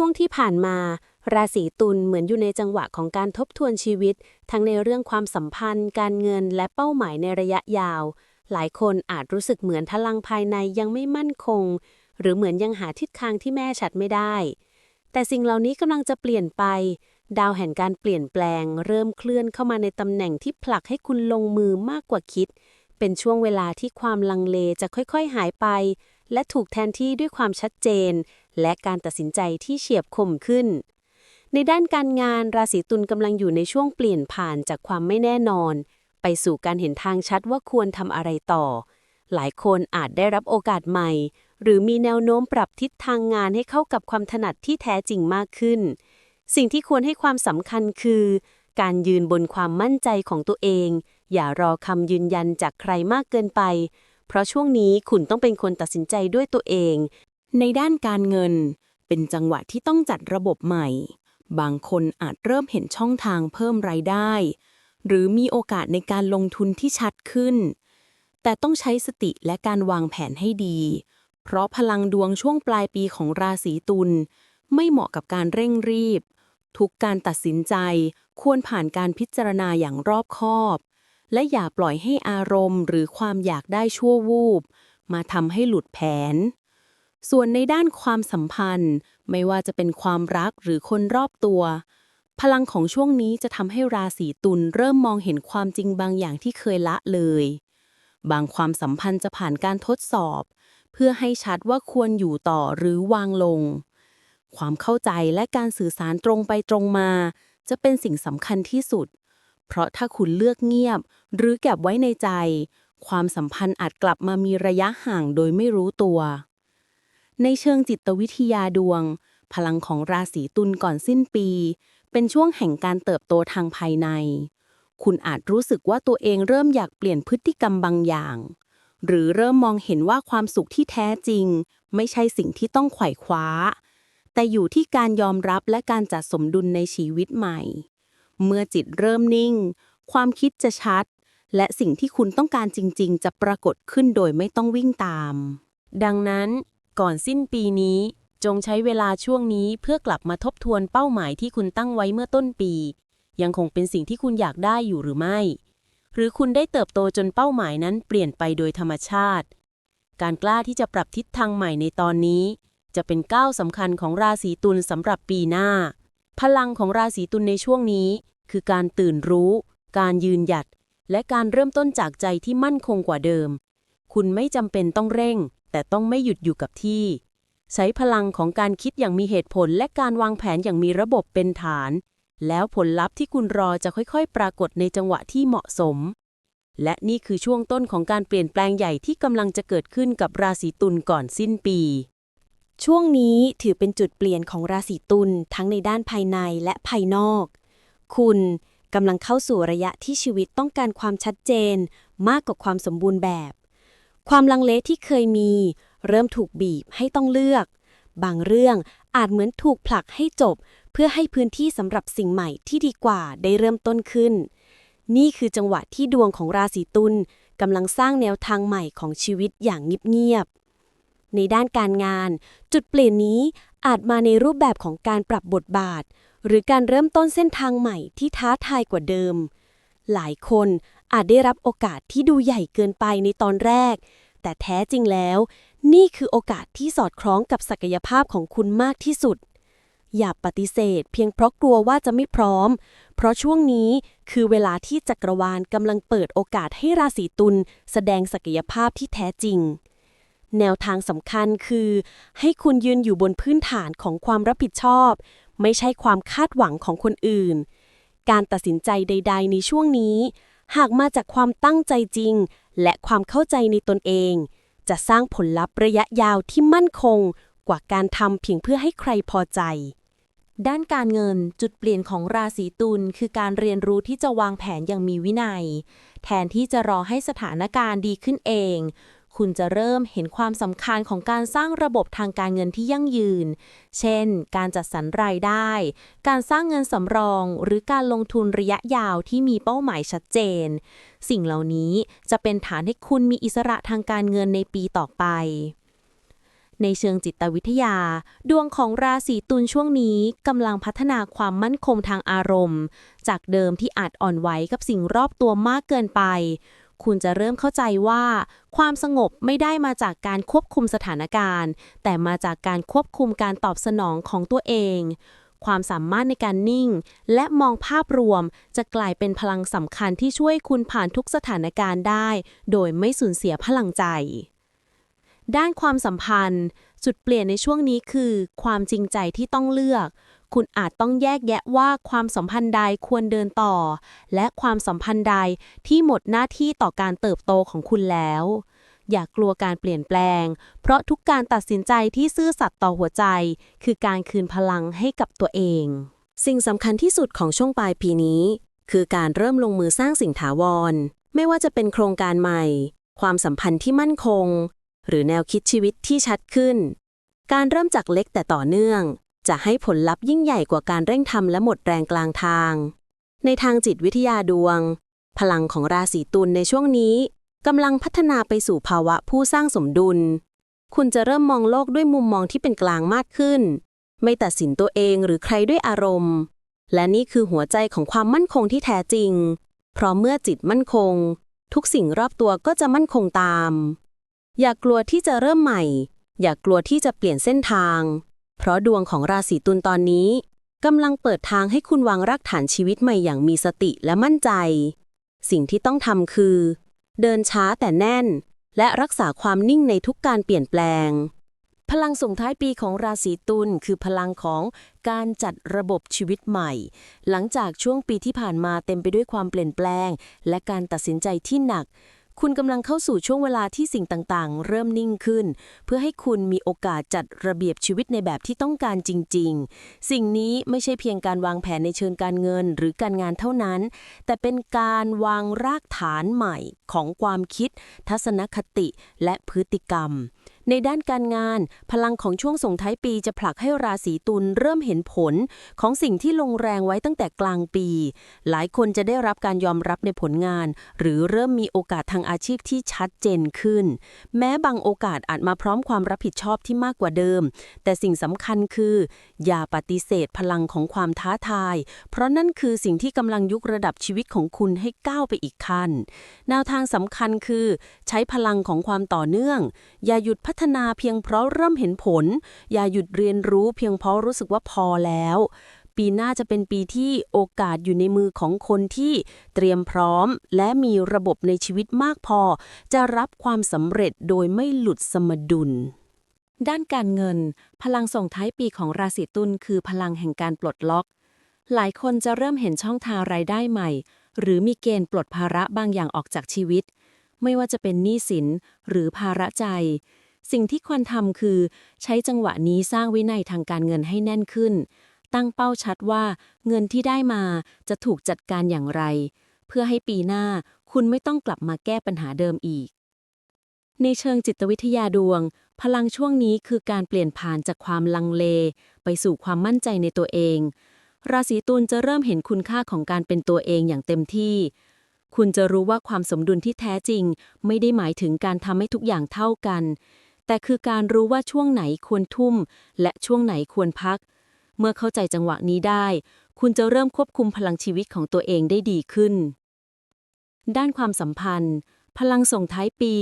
ช่วงที่ผ่านมา ราศีตุลเหมือนอยู่ในจังหวะของการทบทวนชีวิต ทั้งในเรื่องความสัมพันธ์ การเงินและเป้าหมายในระยะยาว หลายคนอาจรู้สึกเหมือนพลังภายในยังไม่มั่นคง หรือเหมือนยังหาทิศทางที่แม่ชัดไม่ได้ แต่สิ่งเหล่านี้กำลังจะเปลี่ยนไป ดาวแห่งการเปลี่ยนแปลง เริ่มเคลื่อนเข้ามาในตำแหน่งที่ผลักให้คุณลงมือมากกว่าคิด เป็นช่วงเวลาที่ความลังเลจะค่อยๆหายไป และถูกแทนที่ด้วยความชัดเจน และการตัดสินใจที่เฉียบคมขึ้น ในด้านการงานราศีตุลกำลังอยู่ในช่วงเปลี่ยนผ่านจากความไม่แน่นอน ไปสู่การเห็นทางชัดว่าควรทำอะไรต่อ หลายคนอาจได้รับโอกาสใหม่ หรือมีแนวโน้มปรับทิศทางงานให้เข้ากับความถนัดที่แท้จริงมากขึ้น สิ่งที่ควรให้ความสำคัญคือ การยืนบนความมั่นใจของตัวเอง อย่ารอคำยืนยันจากใครมากเกินไปเพราะช่วงนี้คุณต้องเป็นคนตัดสินใจด้วยตัวเอง ในด้านการเงิน เป็นจังหวะที่ต้องจัดระบบใหม่ บางคนอาจเริ่มเห็นช่องทางเพิ่มรายได้ หรือมีโอกาสในการลงทุนที่ชัดขึ้น แต่ต้องใช้สติและการวางแผนให้ดี เพราะพลังดวงช่วงปลายปีของราศีตุลไม่เหมาะกับการเร่งรีบ ทุกการตัดสินใจควรผ่านการพิจารณาอย่างรอบคอบ และอย่าปล่อยให้อารมณ์หรือความอยากได้ชั่ววูบ มาทำให้หลุดแผน ส่วนในด้านความสัมพันธ์ ไม่ว่าจะเป็นความรักหรือคนรอบตัว พลังของช่วงนี้จะทำให้ราศีตุลเริ่มมองเห็นความจริงบางอย่างที่เคยละเลย บางความสัมพันธ์จะผ่านการทดสอบ เพื่อให้ชัดว่าควรอยู่ต่อหรือวางลง ความเข้าใจและการสื่อสารตรงไปตรงมา จะเป็นสิ่งสำคัญที่สุด เพราะถ้าคุณเลือกเงียบ หรือเก็บไว้ในใจ ความสัมพันธ์อาจกลับมามีระยะห่างโดยไม่รู้ตัว ในเชิงจิตวิทยาดวง พลังของราศีตุลก่อนสิ้นปี เป็นช่วงแห่งการเติบโตทางภายใน คุณอาจรู้สึกว่าตัวเองเริ่มอยากเปลี่ยนพฤติกรรมบางอย่าง หรือเริ่มมองเห็นว่าความสุขที่แท้จริง ไม่ใช่สิ่งที่ต้องไขว่คว้า แต่อยู่ที่การยอมรับและการจัดสมดุลในชีวิตใหม่ เมื่อจิตเริ่มนิ่ง ความคิดจะชัด และสิ่งที่คุณต้องการจริง ๆ จะปรากฏขึ้นโดยไม่ต้องวิ่งตาม ดังนั้น ก่อนสิ้นปีนี้ จงใช้เวลาช่วงนี้เพื่อกลับมาทบทวนเป้าหมายที่คุณตั้งไว้เมื่อต้นปี ยังคงเป็นสิ่งที่คุณอยากได้อยู่หรือไม่ หรือคุณได้เติบโตจนเป้าหมายนั้นเปลี่ยนไปโดยธรรมชาติ การกล้าที่จะปรับทิศทางใหม่ในตอนนี้ จะเป็นก้าวสำคัญของราศีตุลสำหรับปีหน้า พลังของราศีตุลในช่วงนี้ คือการตื่นรู้ การยืนหยัด และการเริ่มต้นจากใจที่มั่นคงกว่าเดิม คุณไม่จำเป็นต้องเร่ง แต่ต้องไม่หยุดอยู่กับที่ ใช้พลังของการคิดอย่างมีเหตุผลและการวางแผนอย่างมีระบบเป็นฐาน แล้วผลลัพธ์ที่คุณรอจะค่อยๆ ปรากฏในจังหวะที่เหมาะสม และนี่คือช่วงต้นของการเปลี่ยนแปลงใหญ่ที่กำลังจะเกิดขึ้นกับราศีตุลก่อนสิ้นปี ช่วงนี้ถือเป็นจุดเปลี่ยนของราศีตุลทั้งในด้านภายในและภายนอก คุณกำลังเข้าสู่ระยะที่ชีวิตต้องการความชัดเจน มากกว่าความสมบูรณ์แบบ ความลังเลที่เคยมี เริ่มถูกบีบให้ต้องเลือก บางเรื่องอาจเหมือนถูกผลักให้จบ เพื่อให้พื้นที่สำหรับสิ่งใหม่ที่ดีกว่าได้เริ่มต้นขึ้น นี่คือจังหวะที่ดวงของราศีตุลกำลังสร้างแนวทางใหม่ของชีวิตอย่างเงียบๆในด้านการงาน จุดเปลี่ยนนี้อาจมาในรูปแบบของการปรับบทบาท หรือการเริ่มต้นเส้นทางใหม่ที่ท้าทายกว่าเดิม หลายคน อาจได้รับโอกาสที่ดูใหญ่เกินไปในตอนแรก แต่แท้จริงแล้ว นี่คือโอกาสที่สอดคล้องกับศักยภาพของคุณมากที่สุด อย่าปฏิเสธ เพียงเพราะกลัวว่าจะไม่พร้อม เพราะช่วงนี้คือเวลาที่จักรวาลกำลังเปิดโอกาสให้ราศีตุลแสดงศักยภาพที่แท้จริงแนวทางสำคัญคือ ให้คุณยืนอยู่บนพื้นฐานของความรับผิดชอบ ไม่ใช่ความคาดหวังของคนอื่น การตัดสินใจใด ๆ ในช่วงนี้ หากมาจากความตั้งใจจริง และความเข้าใจในตนเอง จะสร้างผลลัพธ์ระยะยาวที่มั่นคง กว่าการทำเพียงเพื่อให้ใครพอใจ ด้านการเงินจุดเปลี่ยนของราศีตุลคือการเรียนรู้ที่จะวางแผนอย่างมีวินัย แทนที่จะรอให้สถานการณ์ดีขึ้นเอง คุณจะเริ่มเห็นความสำคัญของการสร้างระบบทางการเงินที่ยั่งยืน เช่น การจัดสรรรายได้ การสร้างเงินสำรอง หรือการลงทุนระยะยาวที่มีเป้าหมายชัดเจน สิ่งเหล่านี้จะเป็นฐานให้คุณมีอิสระทางการเงินในปีต่อไปในเชิงจิตวิทยา ดวงของราศีตุลช่วงนี้กำลังพัฒนาความมั่นคงทางอารมณ์ จากเดิมที่อาจอ่อนไหวกับสิ่งรอบตัวมากเกินไป คุณจะเริ่มเข้าใจว่า ความสงบไม่ได้มาจากการควบคุมสถานการณ์ แต่มาจากการควบคุมการตอบสนองของตัวเอง ความสามารถในการนิ่ง และมองภาพรวม จะกลายเป็นพลังสำคัญที่ช่วยคุณผ่านทุกสถานการณ์ได้ โดยไม่สูญเสียพลังใจ ด้านความสัมพันธ์ จุดเปลี่ยนในช่วงนี้คือ ความจริงใจที่ต้องเลือก คุณอาจต้องแยกแยะว่าความสัมพันธ์ใดควรเดินต่อ และความสัมพันธ์ใดที่หมดหน้าที่ต่อการเติบโตของคุณแล้ว อย่ากลัวการเปลี่ยนแปลง เพราะทุกการตัดสินใจที่ซื่อสัตย์ต่อหัวใจ คือการคืนพลังให้กับตัวเอง สิ่งสำคัญที่สุดของช่วงปลายปีนี้ คือการเริ่มลงมือสร้างสิ่งถาวร ไม่ว่าจะเป็นโครงการใหม่ ความสัมพันธ์ที่มั่นคง หรือแนวคิดชีวิตที่ชัดขึ้นการเริ่มจากเล็กแต่ต่อเนื่อง จะให้ผลลัพธ์ยิ่งใหญ่กว่าการเร่งทำและหมดแรงกลางทาง ในทางจิตวิทยาดวง พลังของราศีตุลในช่วงนี้กำลังพัฒนาไปสู่ภาวะผู้สร้างสมดุล คุณจะเริ่มมองโลกด้วยมุมมองที่เป็นกลางมากขึ้น ไม่ตัดสินตัวเองหรือใครด้วยอารมณ์ และนี่คือหัวใจของความมั่นคงที่แท้จริง เพราะเมื่อจิตมั่นคง ทุกสิ่งรอบตัวก็จะมั่นคงตาม อย่ากกลัวที่จะเริ่มใหม่ อย่ากกลัวที่จะเปลี่ยนเส้นทาง เพราะดวงของราศีตุลตอนนี้กำลังเปิดทางให้คุณวางรากฐานชีวิตใหม่อย่างมีสติและมั่นใจ สิ่งที่ต้องทำคือ เดินช้าแต่แน่น และรักษาความนิ่งในทุกการเปลี่ยนแปลง พลังส่งท้ายปีของราศีตุลคือพลังของการจัดระบบชีวิตใหม่ หลังจากช่วงปีที่ผ่านมาเต็มไปด้วยความเปลี่ยนแปลง และการตัดสินใจที่หนัก คุณกำลังเข้าสู่ช่วงเวลาที่สิ่งต่างๆ เริ่มนิ่งขึ้น เพื่อให้คุณมีโอกาสจัดระเบียบชีวิตในแบบที่ต้องการจริง ๆ สิ่งนี้ไม่ใช่เพียงการวางแผนในเชิงการเงินหรือการงานเท่านั้น แต่เป็นการวางรากฐานใหม่ของความคิด ทัศนคติและพฤติกรรม ในด้านการงาน พลังของช่วงส่งท้ายปีจะผลักให้ราศีตุลเริ่มเห็นผลของสิ่งที่ลงแรงไว้ตั้งแต่กลางปี หลายคนจะได้รับการยอมรับในผลงาน หรือเริ่มมีโอกาสทางอาชีพที่ชัดเจนขึ้น แม้บางโอกาสอาจมาพร้อมความรับผิดชอบที่มากกว่าเดิม แต่สิ่งสำคัญคือ อย่าปฏิเสธพลังของความท้าทาย เพราะนั่นคือสิ่งที่กำลังยุกระดับชีวิตของคุณให้ก้าวไปอีกขั้น แนวทางสำคัญคือ ใช้พลังของความต่อเนื่อง อย่าหยุดพัฒนาเพียงเพราะเริ่มเห็นผล อย่าหยุดเรียนรู้เพียงเพราะรู้สึกว่าพอแล้ว ปีหน้าจะเป็นปีที่โอกาสอยู่ในมือของคนที่เตรียมพร้อม และมีระบบในชีวิตมากพอ จะรับความสำเร็จโดยไม่หลุดสมดุลด้านการเงิน พลังส่งท้ายปีของราศีตุลคือพลังแห่งการปลดล็อก หลายคนจะเริ่มเห็นช่องทางรายได้ใหม่ หรือมีเกณฑ์ปลดภาระบางอย่างออกจากชีวิต ไม่ว่าจะเป็นหนี้สินหรือภาระใจ สิ่งที่ควรทำคือ ใช้จังหวะนี้สร้างวินัยทางการเงินให้แน่นขึ้น ตั้งเป้าชัดว่าเงินที่ได้มาจะถูกจัดการอย่างไร เพื่อให้ปีหน้าคุณไม่ต้องกลับมาแก้ปัญหาเดิมอีก ในเชิงจิตวิทยาดวง พลังช่วงนี้คือการเปลี่ยนผ่านจากความลังเล ไปสู่ความมั่นใจในตัวเอง ราศีตุลจะเริ่มเห็นคุณค่าของการเป็นตัวเองอย่างเต็มที่คุณจะรู้ว่าความสมดุลที่แท้จริง ไม่ได้หมายถึงการทำให้ทุกอย่างเท่ากัน แต่คือการรู้ว่าช่วงไหนควรทุ่ม และช่วงไหนควรพัก เมื่อเข้าใจจังหวะนี้ได้ คุณจะเริ่มควบคุมพลังชีวิตของตัวเองได้ดีขึ้น ด้านความสัมพันธ์ พลังส่งท้ายปี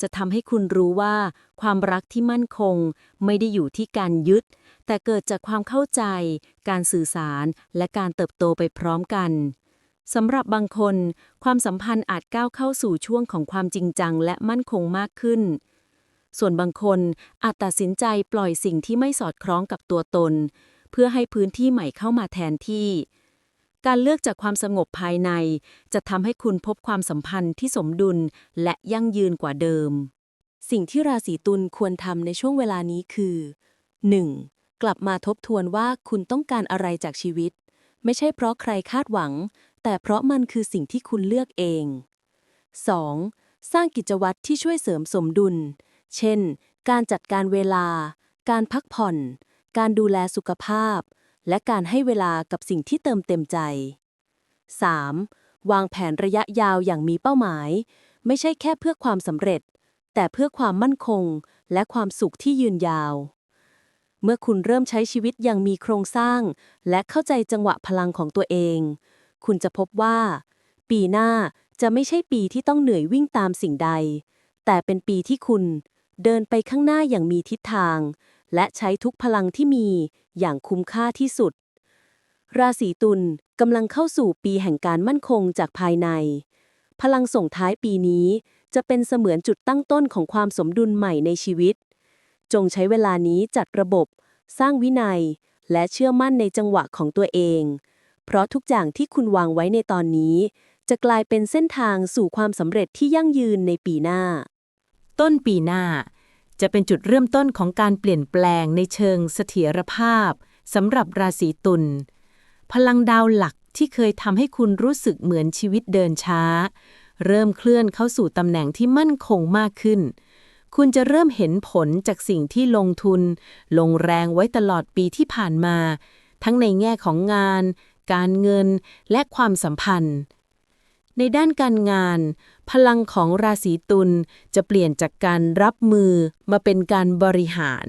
จะทำให้คุณรู้ว่า ความรักที่มั่นคง ไม่ได้อยู่ที่การยึด แต่เกิดจากความเข้าใจ การสื่อสาร และการเติบโตไปพร้อมกันสำหรับบางคน ความสัมพันธ์อาจก้าวเข้าสู่ช่วงของความจริงจังและมั่นคงมากขึ้น ส่วนบางคนอาจตัดสินใจปล่อยสิ่งที่ไม่สอดคล้องกับตัวตน เพื่อให้พื้นที่ใหม่เข้ามาแทนที่ การเลือกจากความสงบภายใน จะทำให้คุณพบความสัมพันธ์ที่สมดุลและยั่งยืนกว่าเดิม สิ่งที่ราศีตุลควรทำในช่วงเวลานี้คือ 1. กลับมาทบทวนว่าคุณต้องการอะไรจากชีวิต ไม่ใช่เพราะใครคาดหวัง แต่เพราะมันคือสิ่งที่คุณเลือกเอง 2. สร้างกิจวัตรที่ช่วยเสริมสมดุล เช่น การจัดการเวลา การพักผ่อน การดูแลสุขภาพ และการให้เวลากับสิ่งที่เติมเต็มใจ 3. วางแผนระยะยาวอย่างมีเป้าหมาย ไม่ใช่แค่เพื่อความสำเร็จ แต่เพื่อความมั่นคง และความสุขที่ยืนยาว เมื่อคุณเริ่มใช้ชีวิตอย่างมีโครงสร้าง และเข้าใจจังหวะพลังของตัวเอง คุณจะพบว่า ปีหน้าจะไม่ใช่ปีที่ต้องเหนื่อยวิ่งตามสิ่งใด แต่เป็นปีที่คุณ เดินไปข้างหน้าอย่างมีทิศทาง และใช้ทุกพลังที่มีอย่างคุ้มค่าที่สุด ราศีตุลกำลังเข้าสู่ปีแห่งการมั่นคงจากภายใน พลังส่งท้ายปีนี้จะเป็นเสมือนจุดตั้งต้นของความสมดุลใหม่ในชีวิต จงใช้เวลานี้จัดระบบ สร้างวินัย และเชื่อมั่นในจังหวะของตัวเอง เพราะทุกอย่างที่คุณวางไว้ในตอนนี้ จะกลายเป็นเส้นทางสู่ความสำเร็จที่ยั่งยืนในปีหน้า ต้นปีหน้า จะเป็นจุดเริ่มต้นของการเปลี่ยนแปลงในเชิงเสถียรภาพสำหรับราศีตุลพลังดาวหลักที่เคยทำให้คุณรู้สึกเหมือนชีวิตเดินช้า เริ่มเคลื่อนเข้าสู่ตำแหน่งที่มั่นคงมากขึ้น คุณจะเริ่มเห็นผลจากสิ่งที่ลงทุน ลงแรงไว้ตลอดปีที่ผ่านมา ทั้งในแง่ของงาน การเงินและความสัมพันธ์ ในด้านการงาน พลังของราศีตุลจะเปลี่ยนจากการรับมือมาเป็นการบริหาร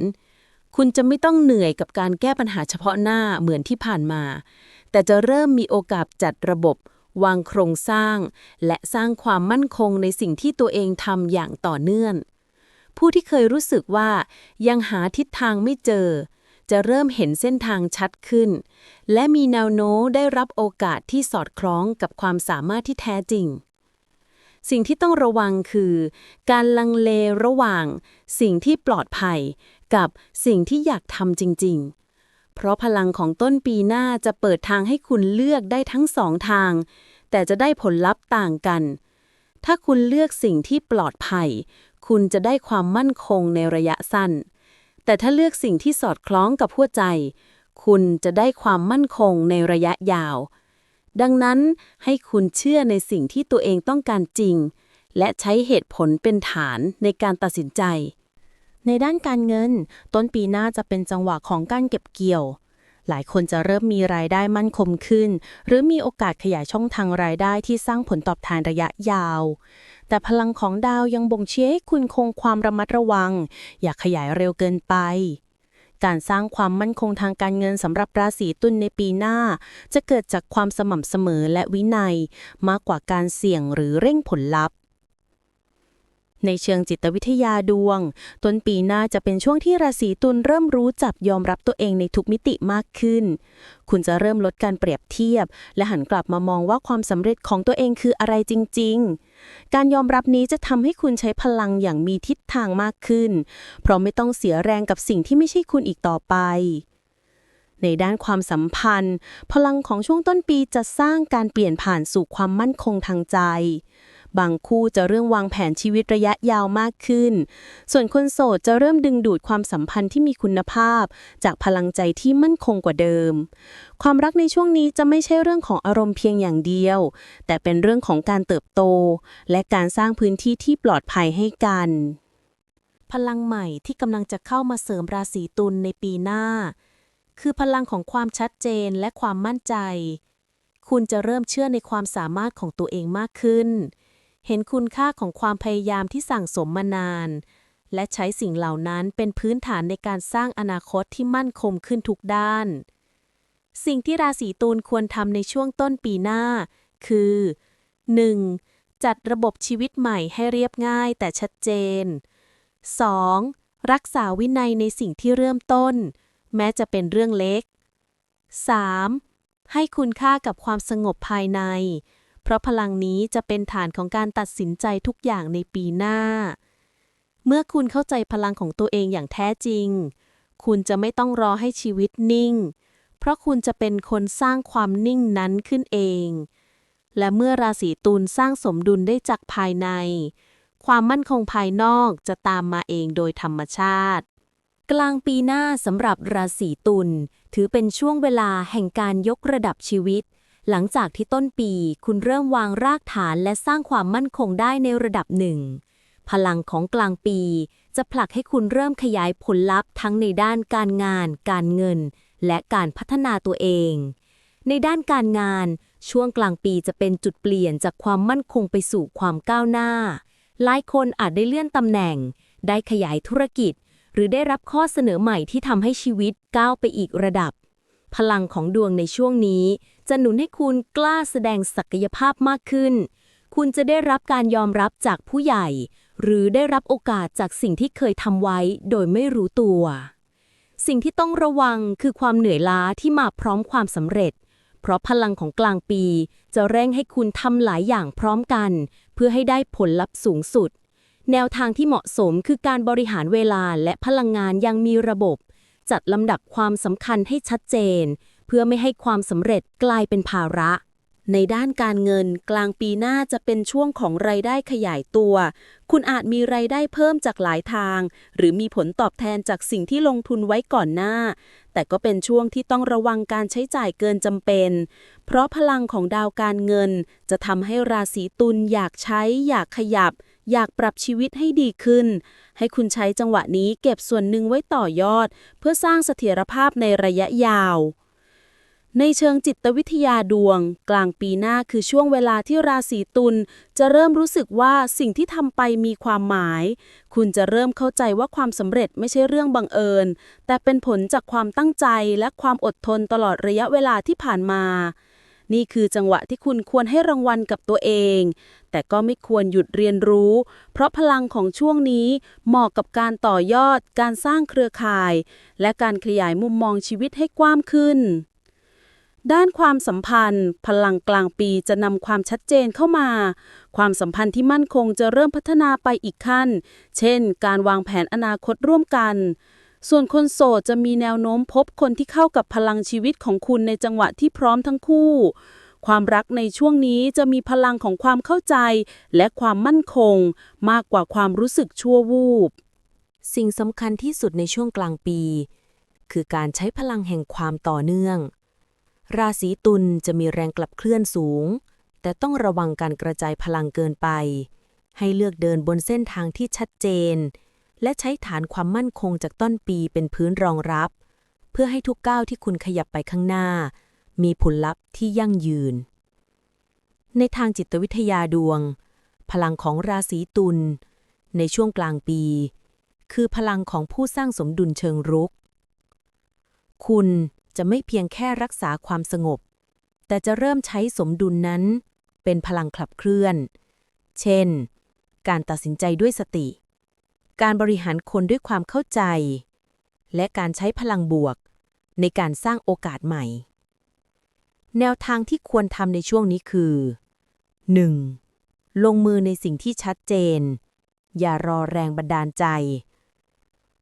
คุณจะไม่ต้องเหนื่อยกับการแก้ปัญหาเฉพาะหน้าเหมือนที่ผ่านมา แต่จะเริ่มมีโอกาสจัดระบบ วางโครงสร้าง และสร้างความมั่นคงในสิ่งที่ตัวเองทำอย่างต่อเนื่อง ผู้ที่เคยรู้สึกว่ายังหาทิศทางไม่เจอ จะเริ่มเห็นเส้นทางชัดขึ้น และมีแนวโน้มได้รับโอกาสที่สอดคล้องกับความสามารถที่แท้จริง สิ่งที่ต้องระวังคือ การลังเลระหว่าง สิ่งที่ปลอดภัย กับสิ่งที่อยากทำจริง ๆ เพราะพลังของต้นปีหน้าจะเปิดทางให้คุณเลือกได้ทั้งสองทาง แต่จะได้ผลลัพธ์ต่างกัน ถ้าคุณเลือกสิ่งที่ปลอดภัย คุณจะได้ความมั่นคงในระยะสั้น แต่ถ้าเลือกสิ่งที่สอดคล้องกับหัวใจ คุณจะได้ความมั่นคงในระยะยาว ดังนั้นให้คุณเชื่อในสิ่งที่ตัวเองต้องการจริง และใช้เหตุผลเป็นฐานในการตัดสินใจ ในด้านการเงิน ต้นปีหน้าจะเป็นจังหวะของการเก็บเกี่ยว หลายคนจะเริ่มมีรายได้มั่นคงขึ้น หรือมีโอกาสขยายช่องทางรายได้ที่สร้างผลตอบแทนระยะยาว แต่พลังของดาวยังบ่งชี้ให้คุณคงความระมัดระวัง อย่าขยายเร็วเกินไป การสร้างความมั่นคงทางการเงินสำหรับราศีตุลในปีหน้า จะเกิดจากความสม่ำเสมอและวินัย มากกว่าการเสี่ยงหรือเร่งผลลัพธ์ ในเชิงจิตวิทยาดวง ต้นปีหน้าจะเป็นช่วงที่ราศีตุลเริ่มรู้จักยอมรับตัวเองในทุกมิติมากขึ้น คุณจะเริ่มลดการเปรียบเทียบ และหันกลับมามองว่าความสำเร็จของตัวเองคืออะไรจริง ๆ การยอมรับนี้จะทำให้คุณใช้พลังอย่างมีทิศทางมากขึ้น เพราะไม่ต้องเสียแรงกับสิ่งที่ไม่ใช่คุณอีกต่อไปในด้านความสัมพันธ์ พลังของช่วงต้นปีจะสร้างการเปลี่ยนผ่านสู่ความมั่นคงทางใจ บางคู่จะเรื่องวางแผนชีวิตระยะยาวมากขึ้น ส่วนคนโสดจะเริ่มดึงดูดความสัมพันธ์ที่มีคุณภาพ จากพลังใจที่มั่นคงกว่าเดิม ความรักในช่วงนี้จะไม่ใช่เรื่องของอารมณ์เพียงอย่างเดียว แต่เป็นเรื่องของการเติบโต และการสร้างพื้นที่ที่ปลอดภัยให้กัน พลังใหม่ที่กำลังจะเข้ามาเสริมราศีตุลในปีหน้า คือพลังของความชัดเจนและความมั่นใจ คุณจะเริ่มเชื่อในความสามารถของตัวเองมากขึ้น เห็นคุณค่าของความพยายามที่สั่งสมมานาน และใช้สิ่งเหล่านั้นเป็นพื้นฐานในการสร้างอนาคตที่มั่นคงขึ้นทุกด้าน สิ่งที่ราศีตุลควรทำในช่วงต้นปีหน้า คือ 1. จัดระบบชีวิตใหม่ให้เรียบง่ายแต่ชัดเจน 2. รักษาวินัยในสิ่งที่เริ่มต้น แม้จะเป็นเรื่องเล็ก 3. ให้คุณค่ากับความสงบภายใน เพราะพลังนี้จะเป็นฐานของการตัดสินใจทุกอย่างในปีหน้า เมื่อคุณเข้าใจพลังของตัวเองอย่างแท้จริง คุณจะไม่ต้องรอให้ชีวิตนิ่ง เพราะคุณจะเป็นคนสร้างความนิ่งนั้นขึ้นเอง และเมื่อราศีตุลสร้างสมดุลได้จากภายใน ความมั่นคงภายนอกจะตามมาเองโดยธรรมชาติ กลางปีหน้าสำหรับราศีตุลถือเป็นช่วงเวลาแห่งการยกระดับชีวิต หลังจากที่ต้นปี คุณเริ่มวางรากฐานและสร้างความมั่นคงได้ในระดับหนึ่ง พลังของกลางปี จะผลักให้คุณเริ่มขยายผลลัพธ์ทั้งในด้านการงาน การเงิน และการพัฒนาตัวเอง ในด้านการงาน ช่วงกลางปีจะเป็นจุดเปลี่ยนจากความมั่นคงไปสู่ความก้าวหน้า หลายคนอาจได้เลื่อนตำแหน่ง ได้ขยายธุรกิจ หรือได้รับข้อเสนอใหม่ที่ทำให้ชีวิตก้าวไปอีกระดับ พลังของดวงในช่วงนี้ จะหนุนให้คุณกล้าแสดงศักยภาพมากขึ้น คุณจะได้รับการยอมรับจากผู้ใหญ่ หรือได้รับโอกาสจากสิ่งที่เคยทำไว้โดยไม่รู้ตัว สิ่งที่ต้องระวังคือความเหนื่อยล้าที่มาพร้อมความสำเร็จ เพราะพลังของกลางปี จะเร่งให้คุณทำหลายอย่างพร้อมกัน เพื่อให้ได้ผลลัพธ์สูงสุด แนวทางที่เหมาะสมคือการบริหารเวลาและพลังงานยังมีระบบ จัดลำดับความสำคัญให้ชัดเจน เพื่อไม่ให้ความสำเร็จกลายเป็นภาระ ในด้านการเงินกลางปีหน้าจะเป็นช่วงของรายได้ขยายตัว คุณอาจมีรายได้เพิ่มจากหลายทาง หรือมีผลตอบแทนจากสิ่งที่ลงทุนไว้ก่อนหน้า แต่ก็เป็นช่วงที่ต้องระวังการใช้จ่ายเกินจำเป็น เพราะพลังของดาวการเงิน จะทำให้ราศีตุลอยากใช้ อยากขยับอยากปรับชีวิตให้ดีขึ้น ให้คุณใช้จังหวะนี้เก็บส่วนหนึ่งไว้ต่อยอด เพื่อสร้างเสถียรภาพในระยะยาว ในเชิงจิตวิทยาดวง กลางปีหน้าคือช่วงเวลาที่ราศีตุลจะเริ่มรู้สึกว่าสิ่งที่ทำไปมีความหมาย คุณจะเริ่มเข้าใจว่าความสำเร็จไม่ใช่เรื่องบังเอิญ แต่เป็นผลจากความตั้งใจและความอดทนตลอดระยะเวลาที่ผ่านมา นี่คือจังหวะที่คุณควรให้รางวัลกับตัวเอง แต่ก็ไม่ควรหยุดเรียนรู้ เพราะพลังของช่วงนี้เหมาะกับการต่อยอด การสร้างเครือข่าย และการขยายมุมมองชีวิตให้กว้างขึ้น ด้านความสัมพันธ์ พลังกลางปีจะนำความชัดเจนเข้ามา ความสัมพันธ์ที่มั่นคงจะเริ่มพัฒนาไปอีกขั้น เช่น การวางแผนอนาคตร่วมกัน ส่วนคนโสดจะมีแนวโน้มพบคนที่เข้ากับพลังชีวิตของคุณในจังหวะที่พร้อมทั้งคู่ ความรักในช่วงนี้จะมีพลังของความเข้าใจ และความมั่นคง มากกว่าความรู้สึกชั่ววูบ สิ่งสำคัญที่สุดในช่วงกลางปี คือการใช้พลังแห่งความต่อเนื่อง ราศีตุลจะมีแรงกลับเคลื่อนสูง แต่ต้องระวังการกระจายพลังเกินไป ให้เลือกเดินบนเส้นทางที่ชัดเจน และใช้ฐานความมั่นคงจากต้นปีเป็นพื้นรองรับ เพื่อให้ทุกก้าวที่คุณขยับไปข้างหน้า มีผลลัพธ์ที่ยั่งยืน ในทางจิตวิทยาดวง พลังของราศีตุลในช่วงกลางปี คือพลังของผู้สร้างสมดุลเชิงรุก คุณ จะไม่เพียงแค่รักษาความสงบ แต่จะเริ่มใช้สมดุลนั้น เป็นพลังขับเคลื่อน เช่น การตัดสินใจด้วยสติ การบริหารคนด้วยความเข้าใจ และการใช้พลังบวก ในการสร้างโอกาสใหม่ แนวทางที่ควรทำในช่วงนี้คือ 1. ลงมือในสิ่งที่ชัดเจน อย่ารอแรงบันดาลใจ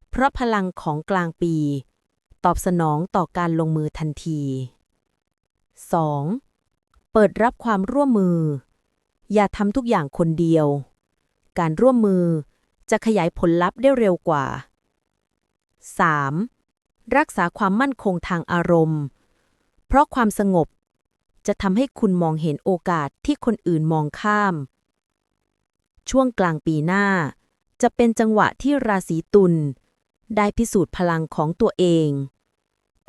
เพราะพลังของกลางปี ตอบสนองต่อการลงมือทันที 2. เปิดรับความร่วมมือ อย่าทำทุกอย่างคนเดียว การร่วมมือจะขยายผลลัพธ์ได้เร็วกว่า 3. รักษาความมั่นคงทางอารมณ์ เพราะความสงบจะทำให้คุณมองเห็นโอกาสที่คนอื่นมองข้าม ช่วงกลางปีหน้า จะเป็นจังหวะที่ราศีตุลได้พิสูจน์พลังของตัวเอง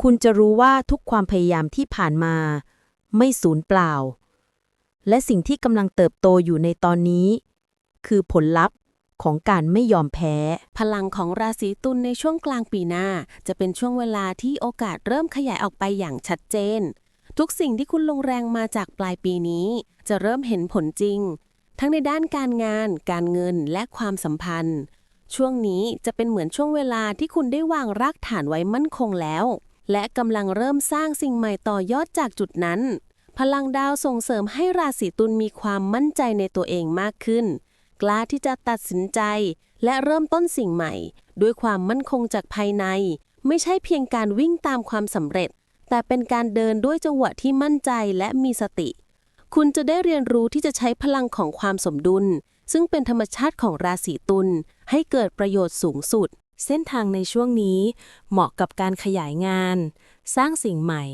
คุณจะรู้ว่าทุกความพยายามที่ผ่านมา ไม่สูญเปล่า และสิ่งที่กำลังเติบโตอยู่ในตอนนี้ คือผลลัพธ์ของการไม่ยอมแพ้ พลังของราศีตุลในช่วงกลางปีหน้า จะเป็นช่วงเวลาที่โอกาสเริ่มขยายออกไปอย่างชัดเจน ทุกสิ่งที่คุณลงแรงมาจากปลายปีนี้ จะเริ่มเห็นผลจริง ทั้งในด้านการงาน การเงินและความสัมพันธ์ ช่วงนี้จะเป็นเหมือนช่วงเวลาที่คุณได้วางรากฐานไว้มั่นคงแล้ว และกำลังเริ่มสร้างสิ่งใหม่ต่อยอดจากจุดนั้น พลังดาวส่งเสริมให้ราศีตุลมีความมั่นใจในตัวเองมากขึ้น กล้าที่จะตัดสินใจ และเริ่มต้นสิ่งใหม่ ด้วยความมั่นคงจากภายใน ไม่ใช่เพียงการวิ่งตามความสำเร็จ แต่เป็นการเดินด้วยจังหวะที่มั่นใจและมีสติ คุณจะได้เรียนรู้ที่จะใช้พลังของความสมดุล ซึ่งเป็นธรรมชาติของราศีตุลให้เกิดประโยชน์สูงสุด เส้นทางในช่วงนี้เหมาะกับการขยายงาน สร้างสิ่งใหม่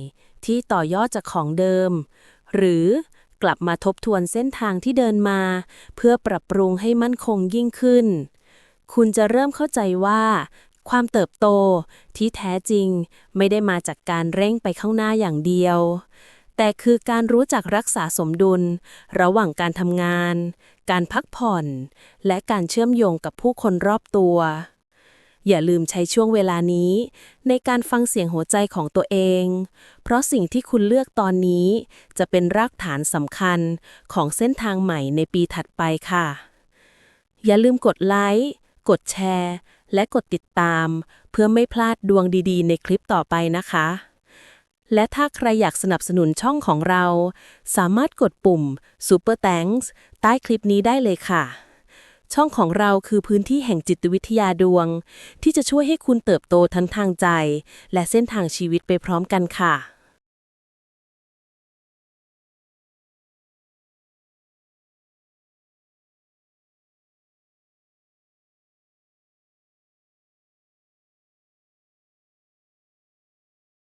ที่ต่อยอดจากของเดิม หรือกลับมาทบทวนเส้นทางที่เดินมา เพื่อปรับปรุงให้มั่นคงยิ่งขึ้น คุณจะเริ่มเข้าใจว่า ความเติบโตที่แท้จริงไม่ได้มาจากการเร่งไปข้างหน้าอย่างเดียว แต่คือการรู้จักรักษาสมดุล ระหว่างการทำงาน การพักผ่อน และการเชื่อมโยงกับผู้คนรอบตัว อย่าลืมใช้ช่วงเวลานี้ ในการฟังเสียงหัวใจของตัวเอง เพราะสิ่งที่คุณเลือกตอนนี้ จะเป็นรากฐานสำคัญของเส้นทางใหม่ในปีถัดไปค่ะ อย่าลืมกดไลค์ กดแชร์ และกดติดตาม เพื่อไม่พลาดดวงดีๆ ในคลิปต่อไปนะคะ และถ้าใครอยากสนับสนุนช่องของเรา สามารถกดปุ่ม Super Thanks ใต้คลิปนี้ได้เลยค่ะ ช่องของเราคือพื้นที่แห่งจิตวิทยาดวง ที่จะช่วยให้คุณเติบโตทั้งทางใจ และเส้นทางชีวิตไปพร้อมกันค่ะ